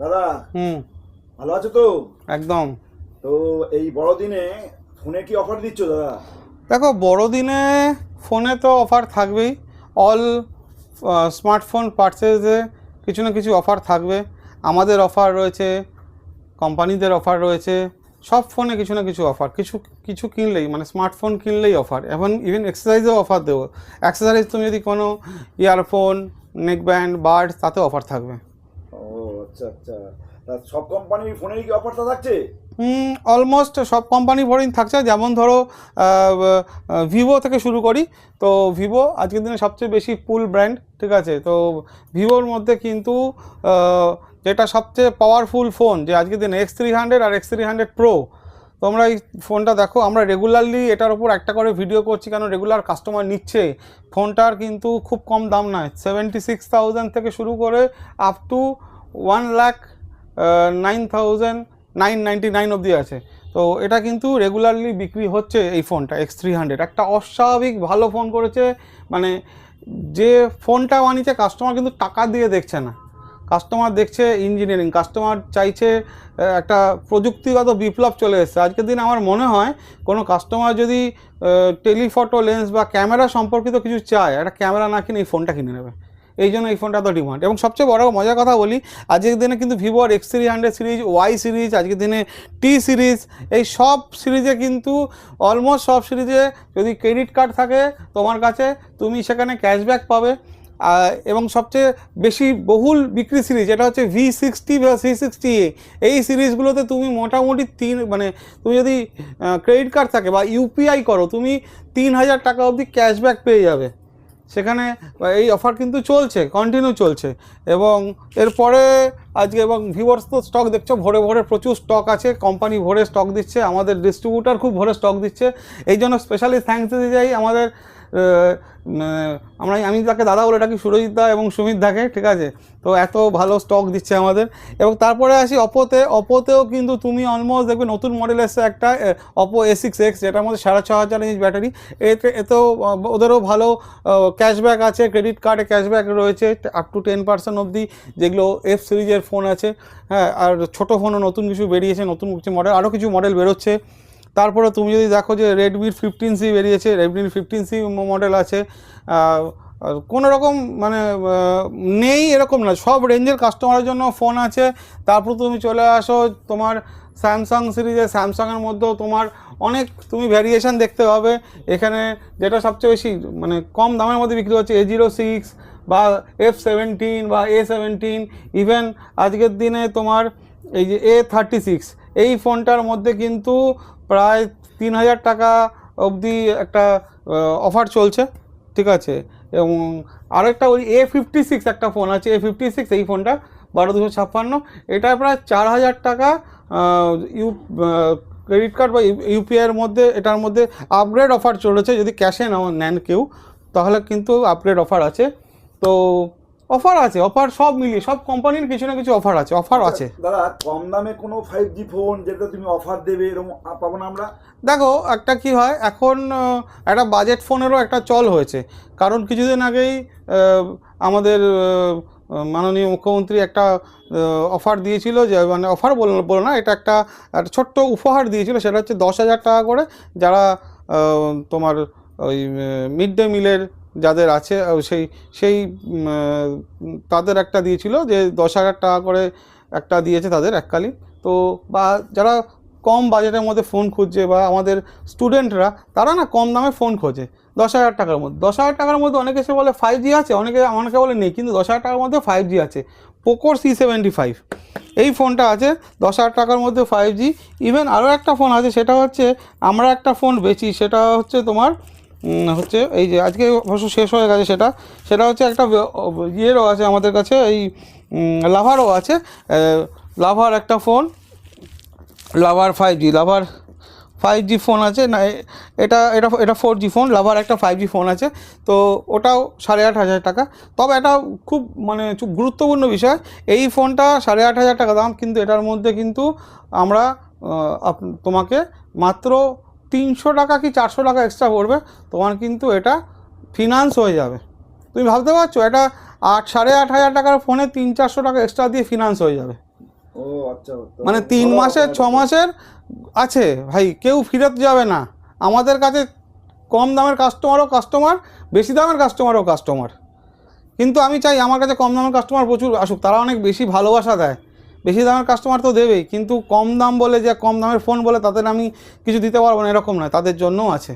দাদা হুম। ভালো আছো তো? একদম। তো এই বড়দিনে ফোনে কি অফার দিচ্ছ দাদা? দেখো বড়দিনে ফোনে তো অফার থাকবেই। অল স্মার্টফোন পারচেজে কিছু না কিছু অফার থাকবে। আমাদের অফার রয়েছে কোম্পানিদের অফার রয়েছে। সব ফোনে কিছু না কিছু অফার কিছু কিছু কিনলেই মানে স্মার্টফোন কিনলেই অফার এখন ইভেন এক্সারসাইজেও অফার দেবো। এক্সারসাইজ তুমি যদি কোনো ইয়ারফোন নেক ব্যান্ড বার্ড তাতে অফার থাকবে। আচ্ছা আচ্ছা। সব কোম্পানির ফোনেরই কি অফারটা থাকছে? অলমোস্ট সব কোম্পানি ভরেই থাকছে। যেমন ধরো ভিভো থেকে শুরু করি। তো ভিভো আজকের দিনে সবচেয়ে বেশি পুল ব্র্যান্ড ঠিক আছে? তো ভিভোর মধ্যে কিন্তু যেটা সবচেয়ে পাওয়ারফুল ফোন যে আজকের দিনে এক্স থ্রি হান্ড্রেড আর এক্স থ্রি হান্ড্রেড প্রো তোমরা এই ফোনটা দেখো, আমরা রেগুলারলি এটার ওপর একটা করে ভিডিও করছি, কেন রেগুলার কাস্টমার নিচ্ছে। ফোনটার কিন্তু খুব কম দাম নয়। সেভেন্টি সিক্স থাউজেন্ড থেকে শুরু করে up to one lakh nine thousand, nine ninety nine অবধি আছে। তো এটা কিন্তু রেগুলারলি বিক্রি হচ্ছে এই ফোনটা এক্স থ্রি হান্ড্রেড একটা অস্বাভাবিক ভালো ফোন করেছে মানে যে ফোনটা বানিয়েছে কাস্টমার কিন্তু টাকা দিয়ে দেখছে না। কাস্টমার দেখছে ইঞ্জিনিয়ারিং কাস্টমার চাইছে একটা প্রযুক্তিগত বিপ্লব চলে এসেছে। আজকের দিন আমার মনে হয়, কোনো কাস্টমার যদি টেলিফটো লেন্স বা ক্যামেরা সম্পর্কিত কিছু চায়, একটা ক্যামেরা না কিনে এই ফোনটা কিনে নেবে। এই জন্য এই ফোনটা এত ডিমান্ড এবং সবচেয়ে বড় মজার কথা বলি, আজকের দিনে কিন্তু ভিভোর X three hundred series Y series আজকের দিনে টি সিরিজ এই সব সিরিজে কিন্তু অলমোস্ট সব সিরিজে যদি ক্রেডিট কার্ড থাকে তোমার কাছে, তুমি সেখানে ক্যাশব্যাক পাবে। এবং সবচেয়ে বেশি বহুল বিক্রি সিরিজ এটা হচ্ছে ভি সিক্সটি বা সি সিক্সটি এ এই সিরিজগুলোতে তুমি মোটামুটি তিন মানে তুমি যদি ক্রেডিট কার্ড থাকে বা ইউপিআই করো, তুমি তিন হাজার টাকা অবধি ক্যাশব্যাক পেয়ে যাবে। সেখানে এই অফার কিন্তু চলছে কন্টিনিউ চলছে। এবং এরপরে আজকে এবং ভিউয়ার্স তো স্টক দেখছ, ভরে ভরে প্রচুর স্টক আছে কোম্পানি ভরে স্টক দিচ্ছে, আমাদের ডিস্ট্রিবিউটার খুব ভরে স্টক দিচ্ছে। এই জন্য স্পেশালি থ্যাংকস দিতে চাই আমাদের আমরা, আমি তাকে দাদা বলে ডাকি সুরজিৎ দা এবং সুমিত দাকে, ঠিক আছে? তো এত ভালো স্টক দিচ্ছে আমাদের। এবং তারপরে আসি অপোতে অপোতেও কিন্তু তুমি অলমোস্ট দেখবে নতুন মডেল এসছে একটা অপো এ সিক্স এক্স যেটার মধ্যে সাড়ে ছ হাজার ইঞ্চ ব্যাটারি এতে, এতেও ওদেরও ভালো ক্যাশব্যাক আছে ক্রেডিট কার্ডে ক্যাশব্যাক রয়েছে আপ টু টেন পার্সেন্ট অবধি। যেগুলো এফ সিরিজের ফোন আছে হ্যাঁ আর ছোটো ফোনও নতুন কিছু বেরিয়েছে, নতুন কিছু মডেল আরও কিছু মডেল বেরোচ্ছে। তারপরে তুমি যদি দেখো যে রেডমির ফিফটিন সি বেরিয়েছে রেডমির ফিফটিন সি মডেল আছে কোনো রকম মানে নেই এরকম না, সব রেঞ্জের কাস্টমারের জন্য ফোন আছে। তারপর তুমি চলে আসো তোমার স্যামসাং সিরিজে স্যামসাংয়ের মধ্যেও তোমার অনেক তুমি ভ্যারিয়েশন দেখতে পাবে। এখানে যেটা সবচেয়ে বেশি মানে কম দামের মধ্যে বিক্রি হচ্ছে এ জিরো সিক্স বা এফ সেভেন্টিন বা এ সেভেন্টিন ইভেন আজকের দিনে তোমার এই যে এ থার্টি সিক্স এই ফোনটার মধ্যে কিন্তু প্রায় তিন হাজার টাকা অবধি একটা অফার চলছে, ঠিক আছে? এবং আরেকটা ওই এ ফিফটি সিক্স একটা ফোন আছে এ ফিফটি সিক্স এই ফোনটা বারো দুশো ছাপ্পান্ন। এটা প্রায় চার হাজার টাকা ইউ ক্রেডিট কার্ড বা ইউপিআইয়ের মধ্যে, এটার মধ্যে আপগ্রেড অফার চলেছে। যদি ক্যাশে নেন কেউ, তাহলে কিন্তু আপগ্রেড অফার আছে। তো অফার আছে অফার সব মিলিয়ে সব কোম্পানির কিছু না কিছু অফার আছে অফার আছে। দাদা কম দামে কোনো ফাইভ জি ফোন যেটা তুমি অফার দেবে এরকম পাবো না আমরা? দেখো একটা কি হয় এখন একটা বাজেট ফোনেরও একটা চল হয়েছে। কারণ কিছুদিন আগেই আমাদের মাননীয় মুখ্যমন্ত্রী একটা অফার দিয়েছিল যে মানে অফার বল বলো না এটা একটা একটা ছোট্ট উপহার দিয়েছিল সেটা হচ্ছে দশ হাজার টাকা করে যারা তোমার ওই মিড ডে মিলের যাদের আছে সেই সেই তাদের একটা দিয়েছিল যে দশ হাজার টাকা করে একটা দিয়েছে তাদের এককালীন তো বা যারা কম বাজেটের মধ্যে ফোন খুঁজছে বা আমাদের স্টুডেন্টরা, তারা না কম দামে ফোন খোঁজে দশ হাজার টাকার মধ্যে। দশ হাজার টাকার মধ্যে অনেকে এসে বলে ফাইভ জি আছে, অনেকে অনেকে বলে নেই, কিন্তু দশ হাজার টাকার মধ্যে ফাইভ জি আছে। পোকোর সি সেভেন্টি ফাইভ এই ফোনটা আছে, দশ হাজার টাকার মধ্যে ফাইভ জি ইভেন আরও একটা ফোন আছে, সেটা হচ্ছে আমরা একটা ফোন বেচি, সেটা হচ্ছে তোমার হচ্ছে এই যে আজকে অবশ্য শেষ হয়ে গেছে সেটা। সেটা হচ্ছে একটা ইয়েরও আছে আমাদের কাছে, এই লাভারও আছে। লাভার একটা ফোন, লাভার ফাইভ জি লাভার ফাইভ জি ফোন আছে। না এটা এটা এটা ফোর জি ফোন, লাভার একটা ফাইভ জি ফোন আছে। তো ওটাও সাড়ে আট হাজার টাকা। তবে এটা খুব মানে গুরুত্বপূর্ণ বিষয়। এই ফোনটা সাড়ে আট হাজার টাকা দাম, কিন্তু এটার মধ্যে কিন্তু আমরা তোমাকে মাত্র তিনশো টাকা কি চারশো টাকা এক্সট্রা পড়বে? তোমার কিন্তু এটা ফিনান্স হয়ে যাবে। তুমি ভাবতে পারছ? এটা আট সাড়ে আট হাজার টাকার ফোনে তিন চারশো টাকা এক্সট্রা দিয়ে ফিনান্স হয়ে যাবে। আচ্ছা মানে তিন মাসের ছ মাসের আছে। ভাই কেউ ফিরত যাবে না। আমাদের কাছে কম দামের কাস্টমারও কাস্টমার বেশি দামের কাস্টমারও কাস্টমার কিন্তু আমি চাই আমার কাছে কম দামের কাস্টমার প্রচুর আসুক। তারা অনেক বেশি ভালোবাসা দেয়। বেশি দামের কাস্টমার তো দেবেই কিন্তু কম দাম বলে যে কম দামের ফোন বলে তাদের আমি কিছু দিতে পারব না এরকম নয় তাদের জন্যও আছে।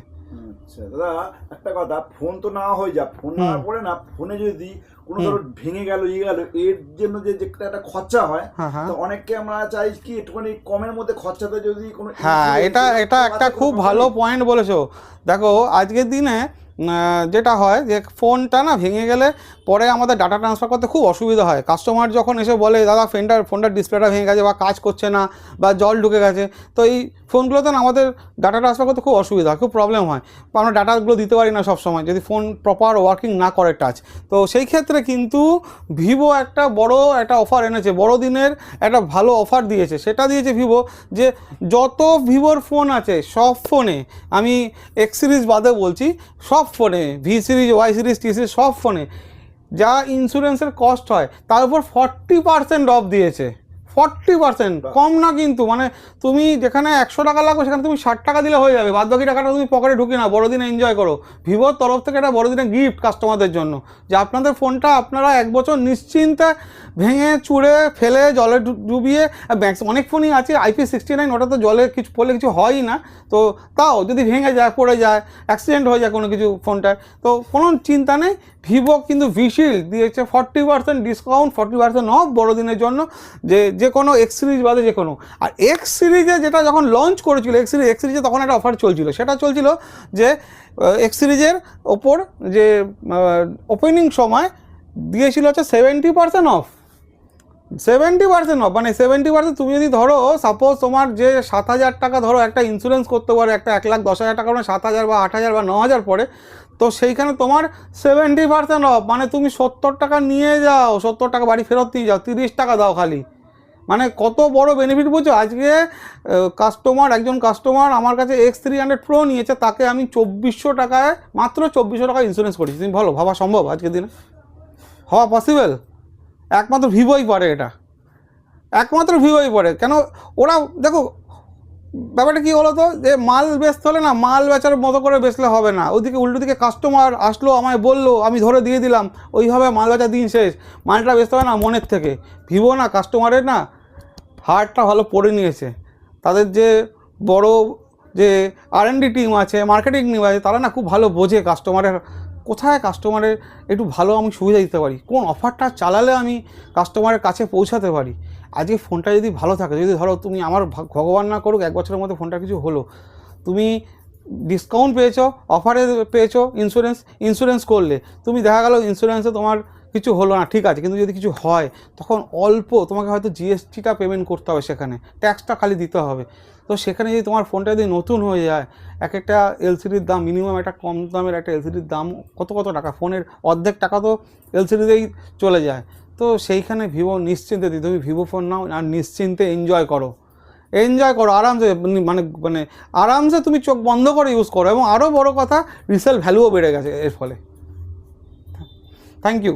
আচ্ছা দাদা একটা কথা ফোন তো না হয়ে যা ফোন না। করে না ফোনে যদি কোনো ধরো ভেঙে গেল ইয়ে গেল এর জন্য যে একটা খরচা হয় হ্যাঁ হ্যাঁ। তো অনেককে আমরা চাই কি একটুখানি কমের মধ্যে খরচাতে যদি কোনো হ্যাঁ এটা এটা একটা খুব ভালো পয়েন্ট বলেছ। দেখো আজকের দিনে যেটা হয় যে ফোনটা না ভেঙে গেলে পরে আমাদের ডাটা ট্রান্সফার করতে খুব অসুবিধা হয়। কাস্টমার যখন এসে বলে, দাদা ফোনটার ফোনটার ডিসপ্লেটা ভেঙে গেছে বা কাজ করছে না বা জল ঢুকে গেছে। তো এই ফোনগুলোতে না আমাদের ডাটা ট্রান্সফার করতে খুব অসুবিধা খুব প্রবলেম হয়। আমরা ডাটাগুলো দিতে পারি না সব সময় যদি ফোন প্রপার ওয়ার্কিং না করে টাচ তো সেই ক্ষেত্রে কিন্তু ভিভো একটা বড় একটা অফার এনেছে, বড়দিনের একটা ভালো অফার দিয়েছে। সেটা দিয়েছে ভিভো যে যত ভিভোর ফোন আছে, সব ফোনে আমি এক্স সিরিজ বাদে বলছি, সব ফোনে V series Y series T series সব ফোনে। যা ইন্স্যুরেন্সের কস্ট হয়, তার উপর ফর্টি পার্সেন্ট অফ দিয়েছে। Forty percent. কম না কিন্তু মানে তুমি যেখানে একশো টাকা লাগবে সেখানে তুমি ষাট টাকা দিলে হয়ে যাবে। বাদ বাকি টাকাটা তুমি পকেটে ঢুকি না বড়দিনে এনজয় করো। ভিভোর তরফ থেকে একটা বড়দিনে গিফট কাস্টমারদের জন্য। যে আপনাদের ফোনটা আপনারা এক বছর নিশ্চিন্তে ভেঙে চুড়ে ফেলে জলে ডুবিয়ে অনেক ফোনই আছে আইপি সিক্সটি নাইন ওটা তো জলে কিছু পড়লে কিছু হয়ই না। তো তাও যদি ভেঙে যায় পড়ে যায় অ্যাক্সিডেন্ট হয়ে যায় কোনো কিছু ফোনটায় তো কোনো চিন্তা নেই। ভিভো কিন্তু ভিশিল দিয়েছে forty percent discount forty percent off বড়দিনের জন্য। যে যে কোনো এক্স সিরিজ বাদে যে কোনো। আর এক্স সিরিজে যেটা যখন লঞ্চ করেছিল এক্স সিরিজ এক্স সিরিজে তখন একটা অফার চলছিল। সেটা চলছিল যে এক্স সিরিজের ওপর যে ওপেনিং সময় দিয়েছিল হচ্ছে seventy percent off seventy percent off মানে সেভেন্টি পার্সেন্ট তুমি যদি ধরো সাপোজ তোমার যে সাত হাজার টাকা ধরো একটা ইন্স্যুরেন্স করতে পারো, একটা এক লাখ দশ হাজার টাকা মানে সাত হাজার বা আট হাজার বা ন হাজার পড়ে তো সেইখানে তোমার সেভেন্টি পার্সেন্ট অফ মানে তুমি সত্তর টাকা নিয়ে যাও, সত্তর টাকা বাড়ি ফেরত দিয়ে যাও, তিরিশ টাকা দাও খালি। মানে কত বড় বেনিফিট বুঝছ আজকে কাস্টমার একজন কাস্টমার আমার কাছে এক্স থ্রি হান্ড্রেড প্রো নিয়েছে, তাকে আমি চব্বিশশো টাকায়, মাত্র চব্বিশশো টাকা ইন্স্যুরেন্স করেছি। তুমি বলো ভাবা সম্ভব আজকের দিনে? হওয়া পসিবল একমাত্র ভিভোই পারে এটা। একমাত্র ভিভোই পারে। কেন, ওরা, দেখো, ব্যাপারটা কী হলো তো যে মাল বেচতে হলে না, মাল বেচার মতো করে বেচলে হবে না। ওদিকে উল্টো দিকে কাস্টমার আসলো, আমায় বলল, আমি ধরে দিয়ে দিলাম। ওইভাবে মাল বেচার দিন শেষ। মালটা বেচতে হবে না মনের থেকে। ভিভো না কাস্টমারের না। হার্টটা ভালো পড়ে নিয়েছে। তাদের যে বড় যে আর ডি টিম আছে মার্কেটিং টিম আছে, তারা না খুব ভালো বোঝে কাস্টমারের কোথায় কাস্টমারের একটু ভালো আমি সুবিধা দিতে পারি? কোন অফারটা চালালে আমি কাস্টমারের কাছে পৌঁছাতে পারি? আজকে ফোনটা যদি ভালো থাকে, যদি ধরো তুমি আমার ভগবান না করুক, এক বছরের মধ্যে ফোনটা কিছু হলো। তুমি ডিসকাউন্ট পেয়েছ অফারে পেয়েছ ইন্স্যুরেন্স ইন্স্যুরেন্স করলে। তুমি দেখা গেলো ইন্স্যুরেন্সে তোমার কিছু হলো না, ঠিক আছে, কিন্তু যদি কিছু হয়, তখন অল্প তোমাকে হয়তো জিএসটিটা পেমেন্ট করতে হবে সেখানে ট্যাক্সটা খালি দিতে হবে। তো সেখানে যদি তোমার ফোনটা যদি নতুন হয়ে যায়, এক একটা এলসিডির দাম মিনিমাম একটা কম দামের একটা এলসিডির দাম কত কত টাকা ফোনের অর্ধেক টাকা তো এলসিডিতেই চলে যায়। তো সেইখানে ভিভো নিশ্চিন্তে দিই তুমি ভিভো ফোন নাও আর নিশ্চিন্তে এনজয় করো। এনজয় করো, আরামসে মানে মানে আরামসে তুমি চোখ বন্ধ করে ইউজ করো এবং আরও বড় কথা রিসেল ভ্যালুও বেড়ে গেছে এর ফলে। Thank you